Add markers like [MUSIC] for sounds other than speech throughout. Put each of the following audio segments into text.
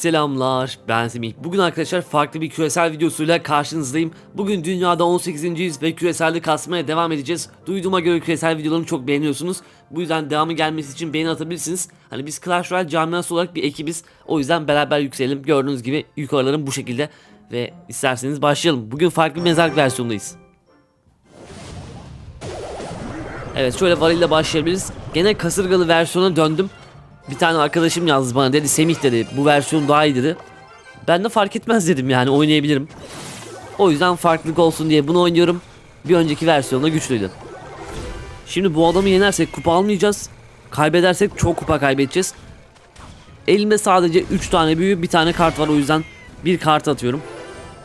Selamlar ben Semih. Bugün arkadaşlar farklı bir küresel videosuyla karşınızdayım. Bugün dünyada 18.yiz ve küreselde kasmaya devam edeceğiz. Duyduğuma göre küresel videolarımı çok beğeniyorsunuz. Bu yüzden devamı gelmesi için beğeni atabilirsiniz. Hani biz Clash Royale camiası olarak bir ekibiz. O yüzden beraber yükselelim. Gördüğünüz gibi yukarılarım bu şekilde. Ve isterseniz başlayalım. Bugün farklı bir mezarlık versiyondayız. Evet şöyle varıyla başlayabiliriz. Gene kasırgalı versiyona döndüm. Bir tane arkadaşım yazdı bana dedi Semih dedi bu versiyon daha iyi dedi. Ben de fark etmez dedim yani oynayabilirim. O yüzden farklılık olsun diye bunu oynuyorum. Bir önceki versiyonda güçlüydü. Şimdi bu adamı yenersek kupa almayacağız. Kaybedersek çok kupa kaybedeceğiz. Elimde sadece 3 tane büyü bir tane kart var o yüzden bir kart atıyorum.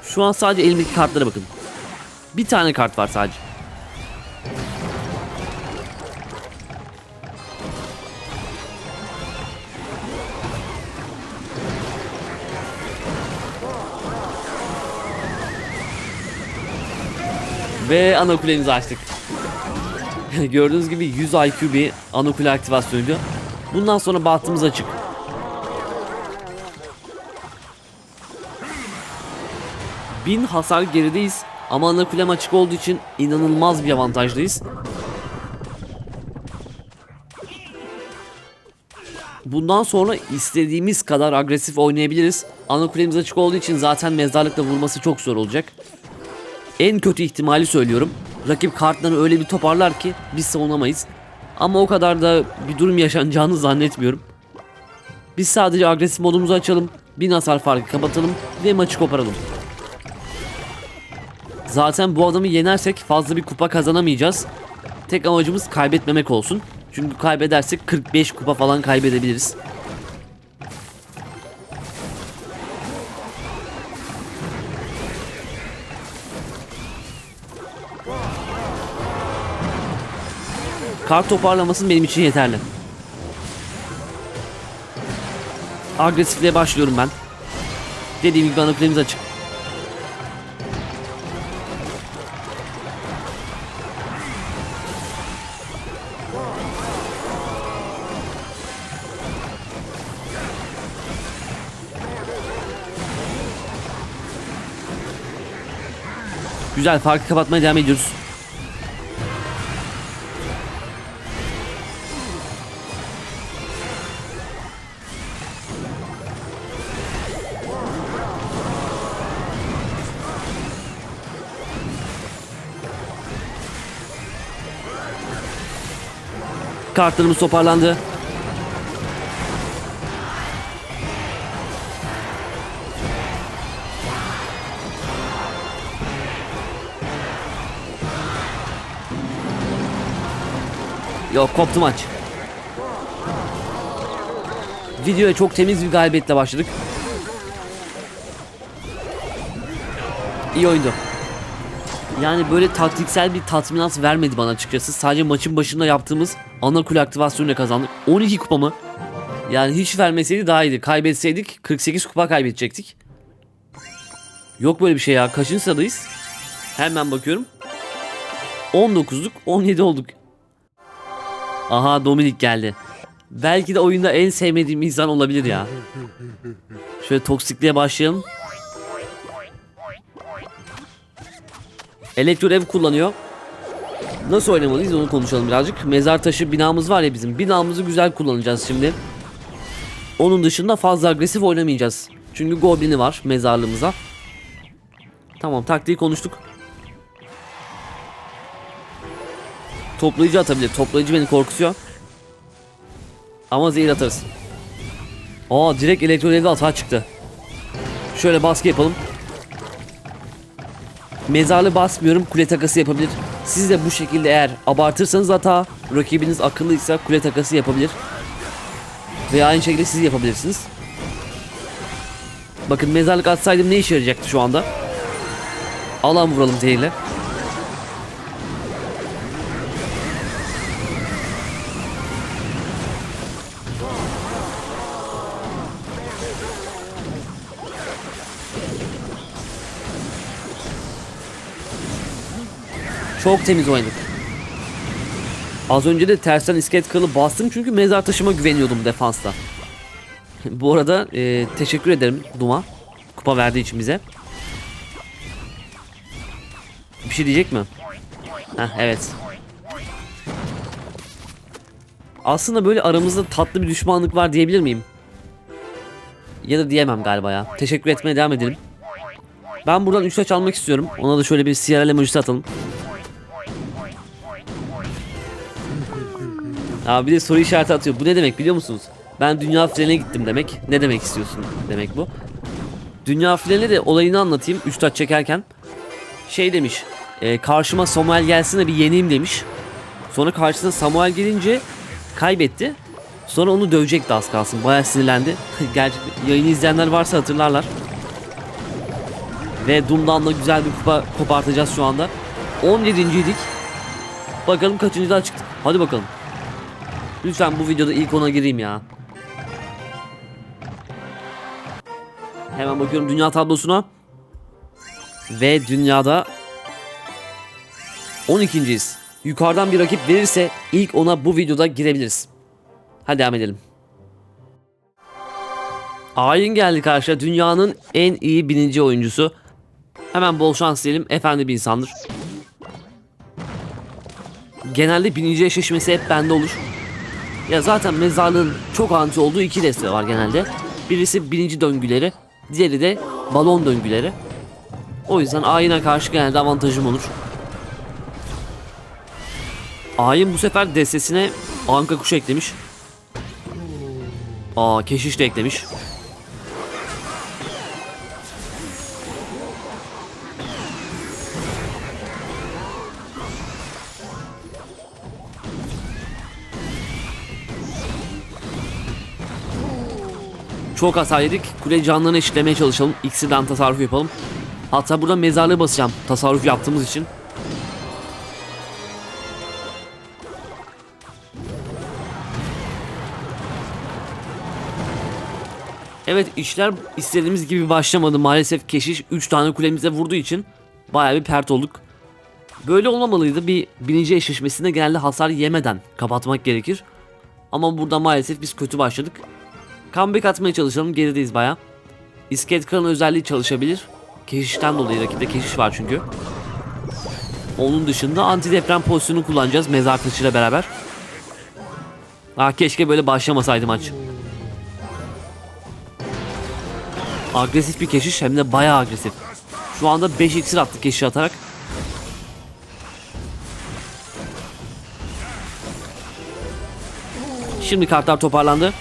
Şu an sadece elimdeki kartlara bakın. Bir tane kart var sadece. Ve ana kulemizi açtık. Gördüğünüz gibi 100 IQ bir ana kule aktivasyonuydu. Bundan sonra bahtımız açık. Bin hasar gerideyiz ama ana kulem açık olduğu için inanılmaz bir avantajdayız. Bundan sonra istediğimiz kadar agresif oynayabiliriz. Ana kulemiz açık olduğu için zaten mezarlıkla vurması çok zor olacak. En kötü ihtimali söylüyorum. Rakip kartlarını öyle bir toparlar ki biz savunamayız. Ama o kadar da bir durum yaşanacağını zannetmiyorum. Biz sadece agresif modumuzu açalım, bin hasar farkı kapatalım ve maçı koparalım. Zaten bu adamı yenersek fazla bir kupa kazanamayacağız. Tek amacımız kaybetmemek olsun. Çünkü kaybedersek 45 kupa falan kaybedebiliriz. Kart toparlamasın benim için yeterli. Agresifliğe başlıyorum ben. Dediğim gibi ana kulemiz açık. Güzel farkı kapatmaya devam ediyoruz. Kartlarımız toparlandı. Yok koptu maç. Videoya çok temiz bir galibiyetle başladık. İyi oyundu. Yani böyle taktiksel bir tatminat vermedi bana açıkçası. Sadece maçın başında yaptığımız ana kule aktivasyonuyla kazandık. 12 kupa mı? Yani hiç vermeseydi daha iyiydi. Kaybetseydik 48 kupa kaybedecektik. Yok böyle bir şey ya. Kaçıncı sıradayız? Hemen bakıyorum. 19'luk 17 olduk. Aha Dominik geldi. Belki de oyunda en sevmediğim insan olabilir ya. Şöyle toksikliğe başlayalım. Elektro ev kullanıyor. Nasıl oynamalıyız onu konuşalım birazcık. Mezar taşı binamız var ya bizim. Binamızı güzel kullanacağız şimdi. Onun dışında fazla agresif oynamayacağız. Çünkü goblini var mezarlığımıza. Tamam taktiği konuştuk. Toplayıcı atabilir. Toplayıcı beni korkutuyor. Ama zehir atarız. Aa direkt elektro evde hata çıktı. Şöyle baskı yapalım. Mezarlı basmıyorum kule takası yapabilir. Siz de bu şekilde eğer abartırsanız hata rakibiniz akıllıysa kule takası yapabilir. Veya aynı şekilde siz yapabilirsiniz. Bakın mezarlık atsaydım ne işe yarayacaktı şu anda? Alan vuralım zehirle. Çok temiz oynadık. Az önce de tersten iskelet kralı bastım çünkü mezar taşıma güveniyordum defansta. [LAUGHS] Bu arada e, teşekkür ederim Duma. Kupa verdiği için bize. Bir şey diyecek mi? Heh, evet. Aslında böyle aramızda tatlı bir düşmanlık var diyebilir miyim? Ya da diyemem galiba ya. Teşekkür etmeye devam edelim. Ben buradan 3 taç almak istiyorum. Ona da şöyle bir CRL emojisi atalım. Abi bir de soru işareti atıyor. Bu ne demek biliyor musunuz? Ben dünya finaline gittim demek. Ne demek istiyorsun demek bu. Dünya finali de olayını anlatayım. 3 taç çekerken. Şey demiş. E, karşıma Samuel gelsin de bir yeneyim demiş. Sonra karşısına Samuel gelince kaybetti. Sonra onu dövecekti az kalsın. Bayağı sinirlendi. [LAUGHS] Gerçi yayını izleyenler varsa hatırlarlar. Ve Doom'dan da güzel bir kupa kopartacağız şu anda. 17.ydik. Bakalım kaçıncı daha çıktık. Hadi bakalım. Lütfen bu videoda ilk ona gireyim ya. Hemen bakıyorum dünya tablosuna. Ve dünyada 12.yiz. Yukarıdan bir rakip verirse ilk ona bu videoda girebiliriz. Hadi devam edelim. Ayin geldi karşıya. Dünyanın en iyi bininci oyuncusu. Hemen bol şans diyelim. Efendi bir insandır. Genelde bininci eşleşmesi hep bende olur. Ya zaten mezarlığın çok anti olduğu iki deste var genelde. Birisi birinci döngüleri, diğeri de balon döngüleri. O yüzden ayına karşı genelde avantajım olur. Ayin bu sefer destesine anka kuşu eklemiş. Aa keşiş de eklemiş. Çok hasar. Kule canlarını eşitlemeye çalışalım. İkisinden tasarruf yapalım. Hatta burada mezarlığı basacağım. Tasarruf yaptığımız için. Evet işler istediğimiz gibi başlamadı. Maalesef keşiş 3 tane kulemize vurduğu için bayağı bir pert olduk. Böyle olmamalıydı. Bir birinci eşleşmesinde genelde hasar yemeden kapatmak gerekir. Ama burada maalesef biz kötü başladık. Comeback atmaya çalışalım. Gerideyiz baya. İskelet kralın özelliği çalışabilir. Keşişten dolayı rakipte keşiş var çünkü. Onun dışında antideprem pozisyonu kullanacağız mezar taşıyla beraber. Ah keşke böyle başlamasaydı maç. Agresif bir keşiş hem de bayağı agresif. Şu anda 5 iksir attı keşiş atarak. Şimdi kartlar toparlandı.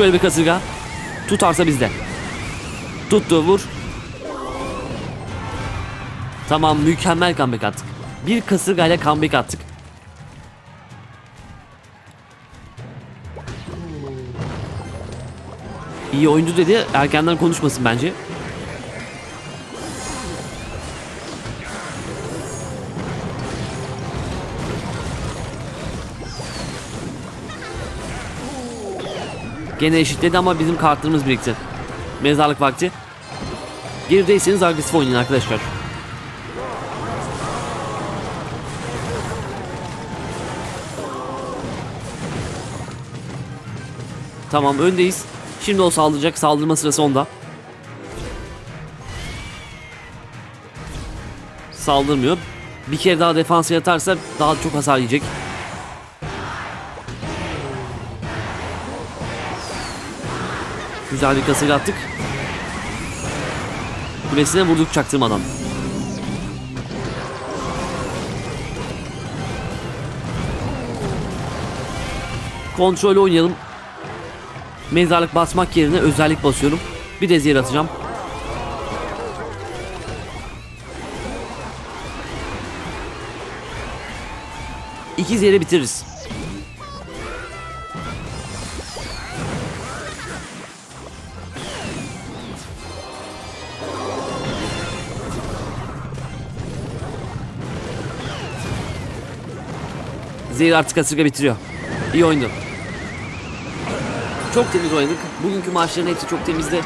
Şöyle bir kasırga. Tutarsa bizde. Tuttu vur. Tamam mükemmel comeback attık. Bir kasırgayla comeback attık. İyi oyuncu dedi. Erkenden konuşmasın bence. Gene eşitledi ama bizim kartlarımız birikti. Mezarlık vakti. Gerideyseniz agresif oynayın arkadaşlar. Tamam öndeyiz. Şimdi o saldıracak. Saldırma sırası onda. Saldırmıyor. Bir kere daha defans yatarsa daha çok hasar yiyecek. Güzel bir kasayla attık. Kulesine vurduk çaktırmadan. Kontrol oynayalım. Mezarlık basmak yerine özellik basıyorum. Bir de zehir atacağım. İki zehri bitiririz. Zehir artık kasırga bitiriyor. İyi oyundu. Çok temiz oynadık. Bugünkü maçların hepsi çok temizdi.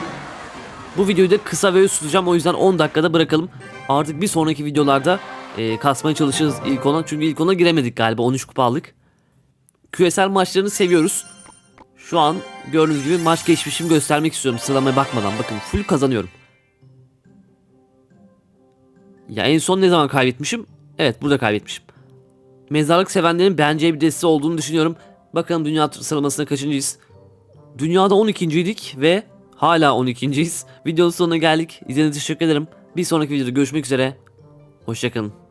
Bu videoyu da kısa ve öz tutacağım. O yüzden 10 dakikada bırakalım. Artık bir sonraki videolarda e, kasmaya çalışırız ilk ona. Çünkü ilk ona giremedik galiba 13 kupa aldık. Küresel maçlarını seviyoruz. Şu an gördüğünüz gibi maç geçmişimi göstermek istiyorum sıralamaya bakmadan. Bakın full kazanıyorum. Ya en son ne zaman kaybetmişim? Evet burada kaybetmişim. Mezarlık sevenlerin beğeneceği bir deste olduğunu düşünüyorum. Bakalım dünya sıralamasına kaçıncıyız? Dünyada 12.ydik ve hala 12.yiz. Videonun sonuna geldik. İzlediğiniz için teşekkür ederim. Bir sonraki videoda görüşmek üzere. Hoşçakalın.